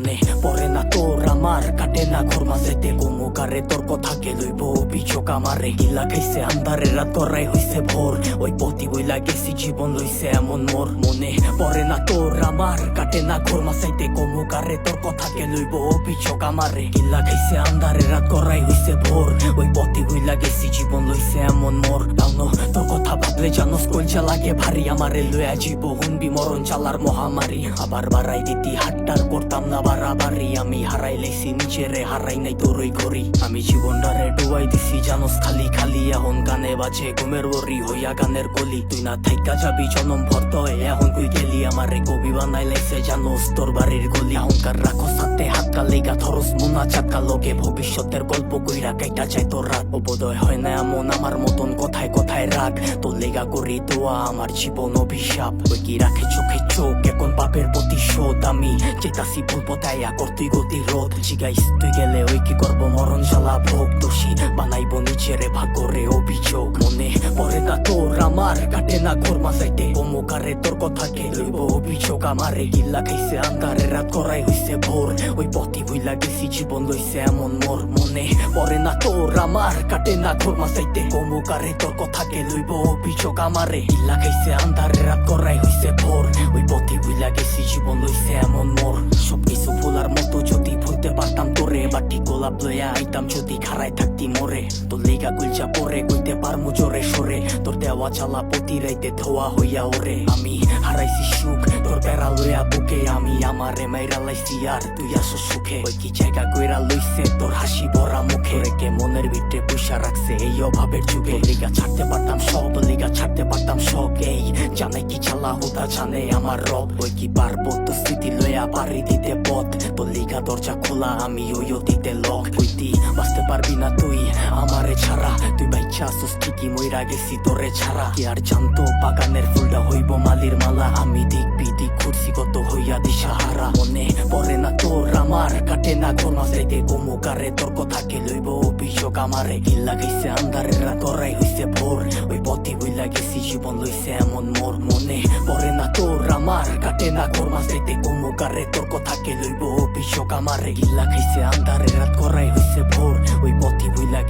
মনে পরে না তোর আমার কাটে না ঘর মাঝেতে গুমুকারে কথা কে লইব পিছক আমারে গিলা খাইছে আন্ধারে রাত করাই হইছে ভোর ওই পতি বইলা গেছি জীবন লইছে এমন মোর মনে পরে না তোর আমার কাটে না ঘর মাঝেতে গুমুকারে কথা কে লইব পিছক আমারে গিলা খাইছে আন্ধারে রাত করাই হইছে ভোর ওই পতি বইলা গেছি জীবন লইছে এমন মোর কথা জানস কলজা লাগে ভারী আমারে লয়া জীব হুনবি মরণ চালার মহামারী। আবার বাড়াই দিতি হাট্টার করতাম না বাড়াবাড়ি। আমি হারাই লেছি নিজেরে হারাই নাই তোরই ঘড়ি। আমি জীবনটারে ডুবাই দিছি, জানোস খালি খালি। এখন গানে বাজে ঘুমের ওরি, হইয়া গানের কলি। তুই না থাইকা যাবি, জনম ভর্ত এখন তুই গেলি আমারে কবি বানাই লাইছে তোর বাড়ির গলি। অহংকার রাখো, সাথে হাত কালেগা থরস মোনা চাকা লোকে। ভবিষ্যতের গল্প কইরা কাইটা চাই তোর রাত বোধয় হয় না এমন আমার মতন, কথায় কথায় রাগ। তোর লেগা করি দোয়া, আমার জীবন অভিশাপ। ওই কি রাখে চোখে চোখ, এখন পাপের প্রতিশোধ আমি। চেতাসি ভুল পতায় আকর তুই গতি রোধ। জিগাইস, তুই গেলে ওই কি করব? মরণ জ্বালা ভোগ, দোষী। বানাইব নিজেরে ভাগরে অভিযোগ। মনে পড়ে না তোর, আমার কাটে না ঘোর মাসাইতে কমুকারে তোর কথাকে লইব অভিযোগ। আমারে গিল্লা খাইছে আন্ধারে রাত করাই হইছে ভোর ওই পথি ভুইলা গেছি জীবন লইছে এমন মোর মনে পড়ে না তোর আমার কাটে না ঘোর মাসাইতে কমুকারে তোর কথাকে লইব অভিযোগ আমারে গিল্লা খাইছে আন্ধারে রাত করাই হইছে ভোর ওই পথি ভুইলা গেছি জীবন লইছে এমন বাটি গোলাপ লইয়া আইতাম যদি খারায় থাকতি মরে। তোর লেগা গুলজা পরে কইতে পারমু জোরে সরে। তোর দেওয়া চালা প্রতি রাইতে ধোয়া হইয়া ওরে। আমি হারাইছি সুখ, তোর বেড়া লইয়া বুকে। আমি আমারে মাইরা লাইছি আর তুই আসো সুখে। ওই কি জায়গা কইরা লইছে তোর হাসি ভরা মুখে। কে মনের ভিতরে পুষা রাখছে এই অভাবের যুগে লিগা ছাড়তে পারতাম সব, লিগা ছাড়তে পারতাম সব এই জানে কি চালা হুদা জানে আমার রব। ওই কি পারব, তো স্মৃতি লইয়া পারি দিতে পথ। তোর লিগা দরজা খোলা, আমি ওই দিতে লক। হইতি বাঁচতে পারবি না তুই, আমারে ছাড়া। তুই বাইচ্ছা আসুস ঠিকই মইরা গেছি, তোরে ছাড়া। কি আর জানতো, বাগানের ফুলটা হইব মালির মালা। আমি দিক বিদিক ঘুরছি কত হইয়া দিশাহারা। মনে পড়ে না তোর আমার কাটে না ঘর মাসাইতে কমুকারে তোর কথাকে লইব অভিযোগ আমারে গিল্লা গেছে আন্ধারে রাত করাই হইছে ভোর ওই পথে হইলা গেছি জীবন লইছে এমন মোর মনে পরে না তোর আমার কাটে না ঘর মাসাইতে কমুকারে তোর কথাকে লইব অভিযোগ আমারে আন্ধারে রাত করাই হইছে ভোর ওই পথে হইলা